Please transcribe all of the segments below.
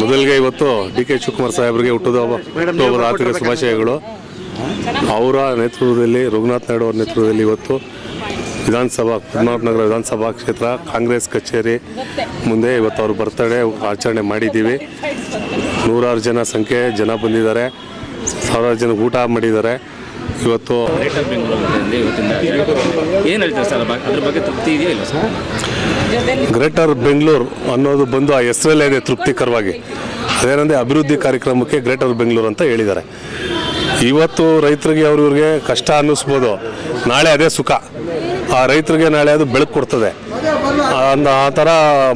ಮೊದಲಿಗೆ ಇವತ್ತು D K Shivakumar ಸಾಹೇಬರಿಗೆ ಹುಟ್ಟದ ಅಕ್ಟೋಬರ್ ಆರ್ಥಿಕ ಶುಭಾಶಯಗಳು. ಅವರ ನೇತೃತ್ವದಲ್ಲಿ ರಘುನಾಥ್ ನಾಯ್ಡು ಅವರ ನೇತೃತ್ವದಲ್ಲಿ ಇವತ್ತು ವಿಧಾನಸಭಾ ನಗರ ವಿಧಾನಸಭಾ ಕ್ಷೇತ್ರ ಕಾಂಗ್ರೆಸ್ ಕಚೇರಿ ಮುಂದೆ ಇವತ್ತು ಅವ್ರ ಬರ್ತಡೇ ಆಚರಣೆ ಮಾಡಿದ್ದೀವಿ. ನೂರಾರು ಜನ ಸಂಖ್ಯೆ ಜನ ಬಂದಿದ್ದಾರೆ. ಸಾವಿರಾರು ಜನ ಊಟ ಮಾಡಿದ್ದಾರೆ. ಇವತ್ತು ಗ್ರೇಟರ್ ಬೆಂಗಳೂರಿನಲ್ಲಿ ಇವತ್ತಿಂದ ಏನು ಹೇಳ್ತಾರೆ ಸರ್? ಬ- ಅದ್ರ ಬಗ್ಗೆ ತೃಪ್ತಿ ಇದೆಯಾ ಇಲ್ಲ ಸರ್? ಗ್ರೇಟರ್ ಬೆಂಗಳೂರು ಅನ್ನೋದು ಬಂದು ಆ ಹೆಸರಲ್ಲೇ ಇದೆ ತೃಪ್ತಿಕರವಾಗಿ. ಅದೇನಂದರೆ ಅಭಿವೃದ್ಧಿ ಕಾರ್ಯಕ್ರಮಕ್ಕೆ ಗ್ರೇಟರ್ ಬೆಂಗಳೂರು ಅಂತ ಹೇಳಿದ್ದಾರೆ. ಇವತ್ತು ರೈತರಿಗೆ ಅವ್ರಿವ್ರಿಗೆ ಕಷ್ಟ ಅನ್ನಿಸ್ಬೋದು. ನಾಳೆ ಅದೇ ಸುಖ. ಆ ರೈತರಿಗೆ ನಾಳೆ ಅದು ಬೆಳಕು ಕೊಡ್ತದೆ. ಅಂದ ಆ ಥರ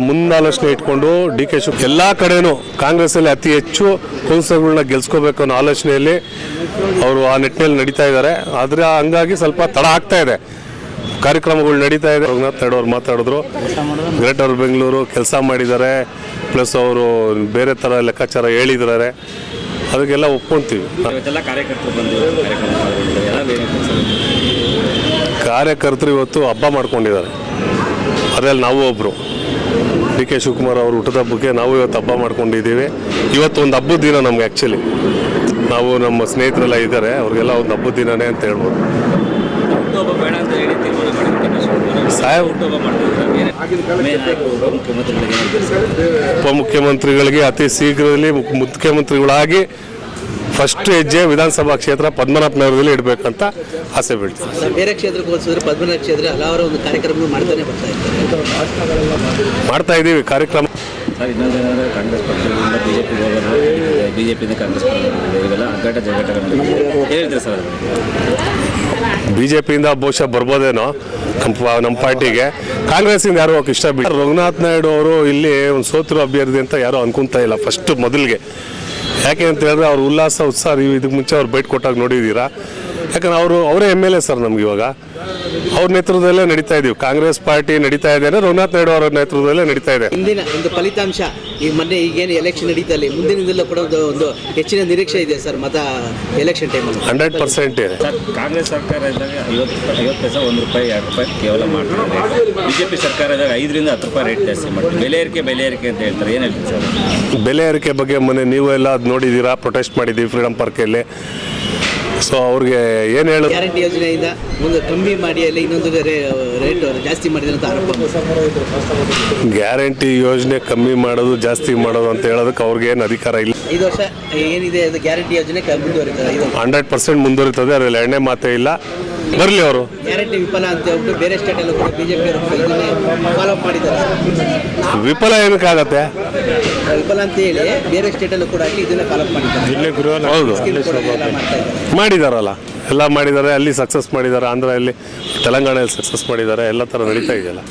ಮುಂದಾಲೋಚನೆ ಇಟ್ಕೊಂಡು ಡಿ ಕೆ ಶಿವ ಎಲ್ಲ ಕಡೆನೂ ಕಾಂಗ್ರೆಸ್ಸಲ್ಲಿ ಅತಿ ಹೆಚ್ಚು ಕೌನ್ಸಿಲರ್ಗಳನ್ನ ಗೆಲ್ಸ್ಕೋಬೇಕು ಅನ್ನೋ ಆಲೋಚನೆಯಲ್ಲಿ ಅವರು ಆ ನಿಟ್ಟಿನಲ್ಲಿ ನಡೀತಾ ಇದ್ದಾರೆ. ಆದರೆ ಹಂಗಾಗಿ ಸ್ವಲ್ಪ ತಡ ಆಗ್ತಾ ಇದೆ. ಕಾರ್ಯಕ್ರಮಗಳು ನಡೀತಾ ಇದೆ. ರಘುನಾಥ್ ನಾಯ್ಡು ಅವ್ರು ಮಾತಾಡಿದ್ರು. ಗ್ರೇಟರ್ ಬೆಂಗಳೂರು ಕೆಲಸ ಮಾಡಿದ್ದಾರೆ. ಪ್ಲಸ್ ಅವರು ಬೇರೆ ಥರ ಲೆಕ್ಕಾಚಾರ ಹೇಳಿದ್ದಾರೆ. ಅದಕ್ಕೆಲ್ಲ ಒಪ್ಕೊಂತೀವಿ. ಕಾರ್ಯಕರ್ತರು ಇವತ್ತು ಹಬ್ಬ ಮಾಡ್ಕೊಂಡಿದ್ದಾರೆ. ಅದರಲ್ಲಿ ನಾವು ಒಬ್ಬರು ಡಿ ಕೆ ಶಿವಕುಮಾರ್ ಅವರು ಹುಟ್ಟದ ಹಬ್ಬಕ್ಕೆ ನಾವು ಇವತ್ತು ಹಬ್ಬ ಮಾಡ್ಕೊಂಡಿದ್ದೀವಿ. ಇವತ್ತು ಒಂದು ಹಬ್ಬದ ದಿನ ನಮ್ಗೆ ಆ್ಯಕ್ಚುಲಿ ನಾವು ನಮ್ಮ ಸ್ನೇಹಿತರೆಲ್ಲ ಇದ್ದಾರೆ, ಅವ್ರಿಗೆಲ್ಲ ಒಂದು ಹಬ್ಬದ ದಿನನೇ ಅಂತ ಹೇಳ್ಬೋದು. ಸಾಹೇಬ್, ಉಪಮುಖ್ಯಮಂತ್ರಿಗಳಿಗೆ ಅತಿ ಶೀಘ್ರದಲ್ಲಿ ಮುಖ್ಯ- ಮುಖ್ಯಮಂತ್ರಿಗಳಾಗಿ ಫಸ್ಟ್ ಹೆಜ್ಜೆ ವಿಧಾನಸಭಾ ಕ್ಷೇತ್ರ ಪದ್ಮನಾಭ ನಗರದಲ್ಲಿ ಇಡಬೇಕಂತ ಆಸೆ ಬೀಳ್ತೀವಿ ಬೇರೆ ಕ್ಷೇತ್ರಕ್ಕೆ ಹೋಲಿಸಿದ್ರೆ ಪದ್ಮನಾಭ ಕ್ಷೇತ್ರ ಹಲವಾರು ಒಂದು ಕಾರ್ಯಕ್ರಮಗಳು ಮಾಡ್ತಾನೆ ಬರ್ತಾ ಇದ್ದಾರೆ. ಮಾಡ್ತಾ ಇದ್ದೀವಿ ಕಾರ್ಯಕ್ರಮ. ಸರ್ ಇನ್ನೊಂದೇನಂದ್ರೆ ಕಾಂಗ್ರೆಸ್ ಪಕ್ಷದಿಂದ ಬಿ ಜೆ ಪಿಗೆ ಹೋಗೋದು ಬಿ ಜೆ ಪಿಯಿಂದ ಕಾಂಗ್ರೆಸ್ ಪಕ್ಷ ಇವೆಲ್ಲ ಅಗ್ಗಟ ಸರ್ ಅದ್ರ ಬಗ್ಗೆ? ಬಿ ಜೆ ಪಿಯಿಂದ ಬಹುಶಃ ಬರ್ಬೋದೇನೋ ನಮ್ಮ ಪಾ- ನಮ್ಮ ಪಾರ್ಟಿಗೆ. ಕಾಂಗ್ರೆಸ್ಸಿಂದ ಯಾರು ಹೋಗಕ್ಕೆ ಇಷ್ಟ ಬಿಟ್ಟು ರಘುನಾಥ್ ನಾಯ್ಡು ಅವರು ಇಲ್ಲಿ ಒಂದು ಸೋತಿರೋ ಅಭ್ಯರ್ಥಿ ಅಂತ ಯಾರು ಅನ್ಕೊಂತ ಇಲ್ಲ ಫಸ್ಟ್ ಮೊದಲಿಗೆ. ಯಾಕೆ ಅಂತ ಹೇಳಿದ್ರೆ ಅವ್ರ ಉಲ್ಲಾಸ ಉತ್ಸಾಹ ನೀವು ಇದಕ್ಕೆ ಮುಂಚೆ ಅವ್ರು ಬೈಟ್ ಕೊಟ್ಟಾಗ ನೋಡಿದ್ದೀರಾ? ಯಾಕಂದ್ರೆ ಅವರು ಅವರೇ ಎಂ ಎಲ್ ಎ ಸರ್ ನಮ್ಗೆ ಇವಾಗ. ಅವ್ರ ನೇತೃತ್ವದಲ್ಲೇ ನಡೀತಾ ಇದೀವಿ. ಕಾಂಗ್ರೆಸ್ ಪಾರ್ಟಿ ನಡೀತಾ ಇದೆ ಅಂದ್ರೆ ರಘುನಾಥ್ ನಾಯ್ಡು ಅವರ ನೇತೃತ್ವದಲ್ಲೇ ನಡೀತಾ ಇದೆ. ಹಿಂದಿನ ಒಂದು ಫಲಿತಾಂಶ ಈ ಮೊನ್ನೆ ಈಗೇನು ಎಲೆಕ್ಷನ್ ನಡೀತಾ ಇಲ್ಲಿ. ಮುಂದಿನದೆಲ್ಲ ಕೂಡ ಒಂದು ಒಂದು ಹೆಚ್ಚಿನ ನಿರೀಕ್ಷೆ ಇದೆ ಸರ್ ಮತ ಎಲೆಕ್ಷನ್ ಟೈಮಲ್ಲಿ ಹಂಡ್ರೆಡ್ ಪರ್ಸೆಂಟ್ ಇದೆ. ಸರ್ ಕಾಂಗ್ರೆಸ್ ಸರ್ಕಾರ ಇದ್ದಾಗ ಐವತ್ತು ಪೈಸಾ ಐವತ್ತು ಪೈಸೆ ಒಂದು ರೂಪಾಯಿ ಎರಡು ರೂಪಾಯಿ ಕೇವಲ ಮಾಡ್ತಾರೆ. ಬಿ ಜೆ ಪಿ ಸರ್ಕಾರ ಇದ್ದಾಗ ಐದರಿಂದ ಹತ್ತು ರೂಪಾಯಿ ರೇಟ್ ಜಾಸ್ತಿ ಮಾಡ್ತಾರೆ. ಬೆಲೆ ಏರಿಕೆ ಬೆಲೆ ಏರಿಕೆ ಅಂತ ಹೇಳ್ತಾರೆ. ಏನು ಹೇಳ್ತೀವಿ ಸರ್? ಬೆಲೆ ಏರಿಕೆ ಬಗ್ಗೆ ಮೊನ್ನೆ ನೀವು ಎಲ್ಲ ಅದು ನೋಡಿದ್ದೀರಾ ಪ್ರೊಟೆಸ್ಟ್ ಮಾಡಿದ್ದೀವಿ ಫ್ರೀಡಮ್ ಪಾರ್ಕಲ್ಲಿ ಸೊ ಅವ್ರಿಗೆ ಏನು ಹೇಳೋದು? ಗ್ಯಾರಂಟಿ ಯೋಜನೆಯಿಂದ ಒಂದು ಕಮ್ಮಿ ಮಾಡಿ ಅಲ್ಲಿ ಇನ್ನೊಂದು ರೇಟ್ ಜಾಸ್ತಿ ಮಾಡಿದ್ರೆ ಅಂತ ಆರೋಪ. ಗ್ಯಾರಂಟಿ ಯೋಜನೆ ಕಮ್ಮಿ ಮಾಡೋದು ಜಾಸ್ತಿ ಮಾಡೋದು ಅಂತ ಹೇಳೋದಕ್ಕೆ ಅವ್ರಿಗೆ ಏನು ಅಧಿಕಾರ ಇಲ್ಲ. ಐದು ವರ್ಷ ಏನಿದೆ ಅದು ಗ್ಯಾರಂಟಿ ಯೋಜನೆ ಮುಂದುವರಿತದೆ ಹಂಡ್ರೆಡ್ ಪರ್ಸೆಂಟ್ ಮುಂದುವರಿತದೆ ಅದರಲ್ಲಿ ಎರಡನೇ ಮಾತೇ ಇಲ್ಲ. ಬರಲಿ ಅವರು. ಗ್ಯಾರಂಟಿ ವಿಫಲ ಅಂತ ಹೇಳ್ಬಿಟ್ಟು ಬೇರೆ ಸ್ಟೇಟಲ್ಲೂ ಕೂಡ ಬಿಜೆಪಿ ಫಾಲೋ ಅಪ್ ಮಾಡಿದ್ದಾರೆ. ವಿಫಲ ಏನಕ್ಕಾಗತ್ತೆ? ವಿಫಲ ಅಂತ ಹೇಳಿ ಬೇರೆ ಸ್ಟೇಟಲ್ಲೂ ಕೂಡ ಆಗಲಿ ಇದನ್ನೇ ಫಾಲೋ ಮಾಡಿದ್ದಾರೆ. ಹೌದು ಸ್ಕೀಮ್ ಕೂಡ ಎಲ್ಲ ಮಾಡ್ತಾ ಇದ್ದಾರೆ. ಮಾಡಿದಾರಲ್ಲ. ಎಲ್ಲ ಮಾಡಿದ್ದಾರೆ ಅಲ್ಲಿ ಸಕ್ಸಸ್ ಮಾಡಿದ್ದಾರೆ ಆಂಧ್ರಲ್ಲಿ ತೆಲಂಗಾಣದಲ್ಲಿ ಸಕ್ಸಸ್ ಮಾಡಿದ್ದಾರೆ ಎಲ್ಲ ಥರ ನಡೀತಾ ಇದೆಯಲ್ಲ.